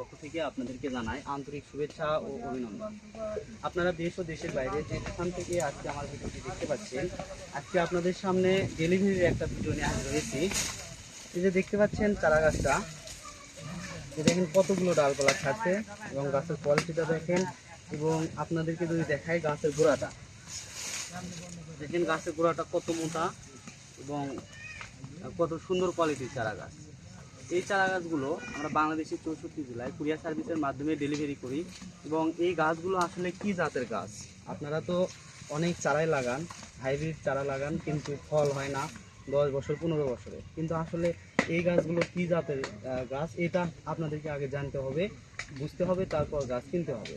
পক্ষ থেকে আপনাদেরকে জানাই আন্তরিক শুভেচ্ছা ও অভিনন্দন। আপনারা দেশ ও দেশের বাইরে যেখান থেকে আজকে আমার ভিডিওটি দেখতে পাচ্ছেন, আজকে আপনাদের সামনে ডেলিভারির একটা ভিডিও নিয়ে হাজির হয়েছি। এই যে দেখতে পাচ্ছেন চারা গাছটা দেখেন কতগুলো ডালপালা ছাড়ছে এবং গাছের কোয়ালিটিটা দেখেন এবং আপনাদেরকে যদি দেখাই গাছের গোড়াটা, দেখেন গাছের গোড়াটা কত মোটা এবং কত সুন্দর কোয়ালিটির চারা গাছ এই চারা গাছগুলো আমরা বাংলাদেশের চৌষট্টি জেলায় কুরিয়ার সার্ভিসের মাধ্যমে ডেলিভারি করি এবং এই গাছগুলো আসলে কি জাতের গাছ? আপনারা তো অনেক চারাই লাগান, হাইব্রিড চারা লাগান, কিন্তু ফল হয় না দশ বছর, পনেরো বছরে। কিন্তু আসলে এই গাছগুলো কি জাতের গাছ? এটা আপনাদেরকে আগে জানতে হবে, বুঝতে হবে, তারপর গাছ কিনতে হবে।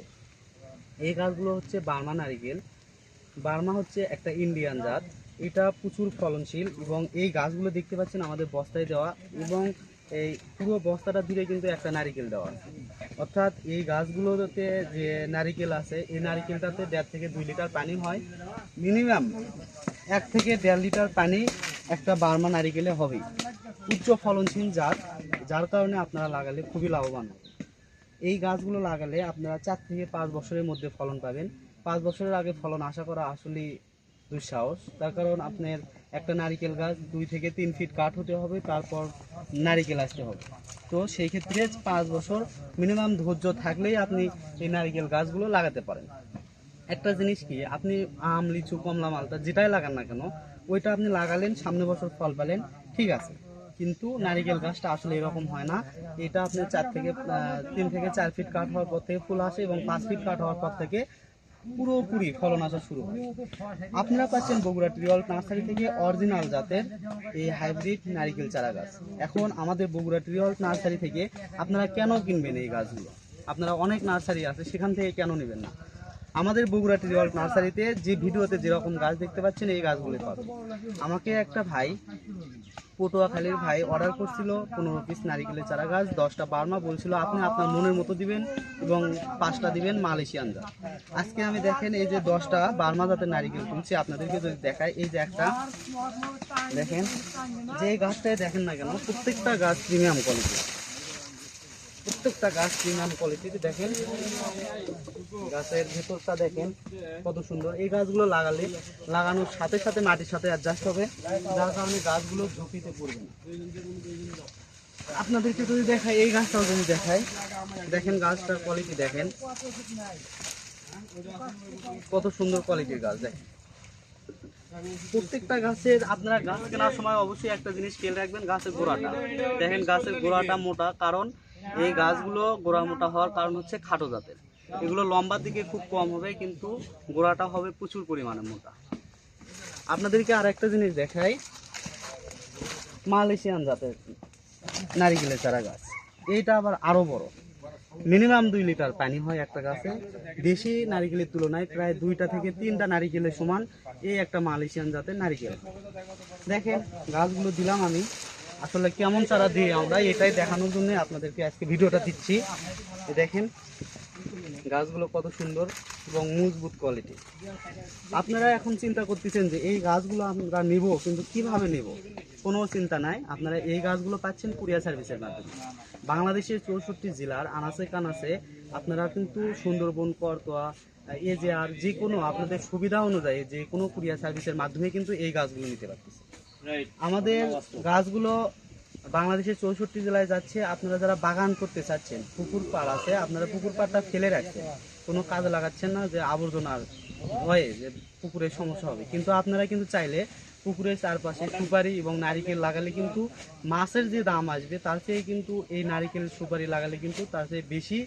এই গাছগুলো হচ্ছে বার্মা নারিকেল। বার্মা হচ্ছে একটা ইন্ডিয়ান জাত। এটা প্রচুর ফলনশীল এবং এই গাছগুলো দেখতে পাচ্ছেন আমাদের বস্তায় দেওয়া এবং এই পুরো বস্তাটা জুড়ে কিন্তু একটা নারিকেল দেওয়া। অর্থাৎ এই গাছগুলোতে যে নারিকেল আছে, এই নারিকেলটাতে দেড় থেকে দুই লিটার পানি হয়। মিনিমাম এক থেকে দেড় লিটার পানি একটা বার্মা নারিকেলে হবেই। উচ্চ ফলনশীল জাত, যার কারণে আপনারা লাগালে খুবই লাভবান হবে এই গাছগুলো লাগালে আপনারা চার থেকে পাঁচ বছরের মধ্যে ফলন পাবেন। পাঁচ বছরের আগে ফলন আশা করা আসলেই দুঃসাহস। তার কারণ আপনার একটা নারিকেল গাছ দুই থেকে তিন ফিট কাঠ হতে হবে, তারপর নারিকেল আসতে হবে। তো সেই ক্ষেত্রে পাঁচ বছর মিনিমাম ধৈর্য থাকলেই আপনি এই নারিকেল গাছগুলো লাগাতে পারেন। একটা জিনিস কি, আপনি আম, লিচু, কমলা, মালটা যেটাই লাগান না কেন, ওইটা আপনি লাগালেন, সামনে বছর ফল পেলেন, ঠিক আছে। কিন্তু নারিকেল গাছটা আসলে এরকম হয় না। এটা আপনি চার থেকে তিন থেকে চার ফিট কাঠ হওয়ার পর থেকে ফুল আসে এবং পাঁচ ফিট কাঠ হওয়ার পর থেকে পুরোপুরি ফলন আসা শুরু হয়। আপনারা পাচ্ছেন বগুড়া ট্রিওল নার্সারি থেকে অরিজিনাল জাতের এই হাইব্রিড নারিকেল চারা গাছ। এখন আমাদের বগুড়া ট্রিওল নার্সারি থেকে আপনারা কেন কিনবেন এই গাছগুলো? আপনারা অনেক নার্সারি আছে, সেখান থেকে কেন নেবেন না? আমাদের বগুড়া ট্রিওল নার্সারিতে যে ভিডিওতে যেরকম গাছ দেখতে পাচ্ছেন, এই গাছগুলো পাবেন। আমাকে একটা ভাই পটুয়াখালীর ভাই অর্ডার করছিল, পনেরো পিস নারিকেলের চারা গাছ দশটা বার্মা বলছিল, আপনি আপনার মনের মতো দিবেন এবং পাঁচটা দিবেন মালয়েশিয়ান জাত। আজকে আমি দেখেন এই যে দশটা বার্মা জাতের নারিকেল তুলছি, আপনাদেরকে যদি দেখাই, এই যে একটা, দেখেন, যে গাছটায় দেখেন না কেন, প্রত্যেকটা গাছ প্রিমিয়াম কোয়ালিটি প্রত্যেকটা গাছ প্রিমিয়াম কোয়ালিটিতে দেখেন? গাছের ভেতরটা দেখেন কত সুন্দর। এই গাছগুলো লাগালে, লাগানোর সাথে সাথে মাটির সাথে অ্যাডজাস্ট হবে, যার কারণে গাছগুলো ঝুঁকিতে পড়বে আপনাদেরকে যদি দেখায় এই গাছটাও যদি দেখাই, দেখেন গাছটার কোয়ালিটি দেখেন। কত সুন্দর কোয়ালিটির গাছ দেখেন। প্রত্যেকটা গাছের, আপনারা গাছ কেনার সময় অবশ্যই একটা জিনিস খেয়াল রাখবেন, গাছের গোড়াটা। দেখেন গাছের গোড়াটা মোটা, কারণ এই গাছগুলো গোড়া মোটা হওয়ার কারণ হচ্ছে খাটো জাতের। এগুলো লম্বার দিকে খুব কম হবে, কিন্তু গোড়াটা হবে প্রচুর পরিমাণে মোটা। আপনাদেরকে আর একটা জিনিস দেখাই। মালয়েশিয়ান জাতের নারিকেলের চারা গাছ। এইটা আবার আরও বড়। মিনিমাম দুই লিটার পানি হয় একটা গাছে। দেশি নারিকেলের তুলনায় প্রায় দুইটা থেকে তিনটা নারিকেলের সমান এই একটা মালয়েশিয়ান জাতের নারিকেল। দেখেন, গাছগুলো দিলাম আমি। আসলে কেমন চারা দিই আমরা এটাই দেখানোর জন্য আপনাদেরকে আজকে ভিডিওটা দিচ্ছি। দেখেন, গাছগুলো কত সুন্দর এবং মজবুত কোয়ালিটি আপনারা এখন চিন্তা করতেছেন যে এই গাছগুলো আমরা নেব, কিন্তু কীভাবে নেব? কোনো চিন্তা নাই। আপনারা এই গাছগুলো পাচ্ছেন কুরিয়ার সার্ভিসের মাধ্যমে। বাংলাদেশের চৌষট্টি জেলার আনাচে কানাচে আপনারা কিন্তু সুন্দরবন, করতোয়া, এ যে আর যে কোনো আপনাদের সুবিধা অনুযায়ী যে কোনো কুরিয়ার সার্ভিসের মাধ্যমে কিন্তু এই গাছগুলো নিতে পারতেছে আমাদের গাছগুলো বাংলাদেশের চৌষট্টি জেলায় যাচ্ছে। আপনারা যারা বাগান করতে চাচ্ছেন পুকুর পাড় আছে আপনারা পুকুর পাড়টা ফেলে রাখছেন। কোনো কাজে লাগাচ্ছেন না যে আবর্জনার ভয়ে যে পুকুরের সমস্যা হবে। কিন্তু আপনারা কিন্তু চাইলে পুকুরের চারপাশে সুপারি এবং নারিকেল লাগালে কিন্তু মাছের যে দাম আসবে তার চেয়ে কিন্তু এই নারিকেল সুপারি লাগালে কিন্তু তার চেয়ে বেশি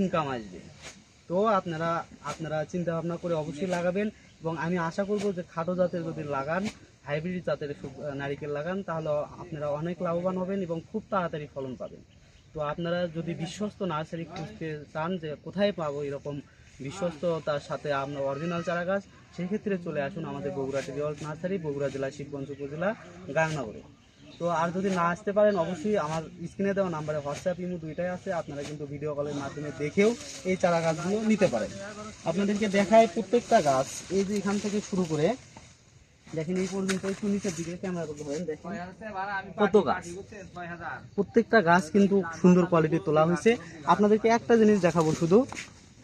ইনকাম আসবে। তো আপনারা আপনারা চিন্তা ভাবনা করে অবশ্যই লাগাবেন এবং আমি আশা করব যে খাটো জাতের যদি লাগান হাইব্রিড জাতের নারিকেল লাগান, তাহলে আপনারা অনেক লাভবান হবেন এবং খুব তাড়াতাড়ি ফলন পাবেন। তো আপনারা যদি বিশ্বস্ত নার্সারি খুঁজতে চান যে কোথায় পাবো এরকম বিশ্বস্ততার সাথে আপনার অরিজিনাল চারা গাছ সেক্ষেত্রে চলে আসুন আমাদের বগুড়া টিরিওয়াল নার্সারি, বগুড়া জেলা, শিবগঞ্জ উপজেলা, গায়নগরে। তো আর যদি না আসতে পারেন, অবশ্যই আমার স্ক্রিনে দেওয়া নাম্বারে হোয়াটসঅ্যাপ ইমো দুইটাই আছে, আপনারা কিন্তু ভিডিও কলের মাধ্যমে দেখেও এই চারা গাছগুলো নিতে পারেন। আপনাদেরকে দেখায় প্রত্যেকটা গাছ। এই যে এখান থেকে শুরু করে দেখেন এই পর্যন্ত একটু নিচের দিকে ক্যামেরা করতে ধরেন দেখেন। কত গাছ? প্রত্যেকটা গাছ কিন্তু সুন্দর কোয়ালিটির তোলা হয়েছে। আপনাদেরকে একটা জিনিস দেখাবো শুধু।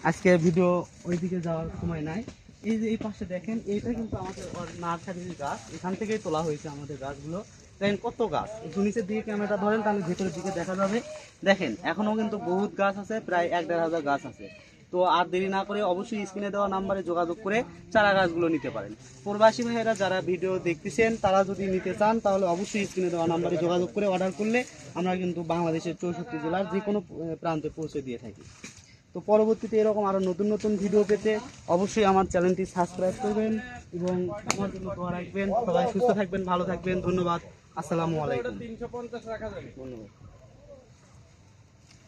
আজকে ভিডিও ওইদিকে যাওয়ার সময় নাই। এই যে এই পাশে দেখেন এইটা কিন্তু আমাদের নার্সারির গাছ। এখান থেকেই তোলা হয়েছে আমাদের গাছগুলো। দেখেন কত গাছ। একটু নিচের দিকে ক্যামেরাটা ধরেন তাহলে ভেতরের দিকে দেখা যাবে। দেখেন এখনও কিন্তু বহুত গাছ আছে প্রায় এক দেড় হাজার গাছ আছে। তো আর দেরি না করে অবশ্যই স্ক্রিনে দেওয়া নাম্বারে যোগাযোগ করে চারা গাছগুলো নিতে পারেন। প্রবাসী ভাইয়েরা যারা ভিডিও দেখতেছেন তারা যদি নিতে চান তাহলে অবশ্যই স্ক্রিনে দেওয়া নাম্বারে যোগাযোগ করে অর্ডার করলে আমরা কিন্তু বাংলাদেশের চৌষট্টি জেলার যে কোনো প্রান্তে পৌঁছে দিয়ে থাকি। তো পরবর্তীতে এরকম আরও নতুন নতুন ভিডিও পেতে অবশ্যই আমার চ্যানেলটি সাবস্ক্রাইব করবেন এবং আমার জন্য দোয়া রাখবেন। সবাই সুস্থ থাকবেন ভালো থাকবেন। ধন্যবাদ। আসসালামু আলাইকুম। তিনশো পঞ্চাশ রাখা যাবে। ধন্যবাদ।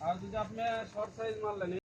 আর যদি আপনি শর্ট সাইজ মাল নেন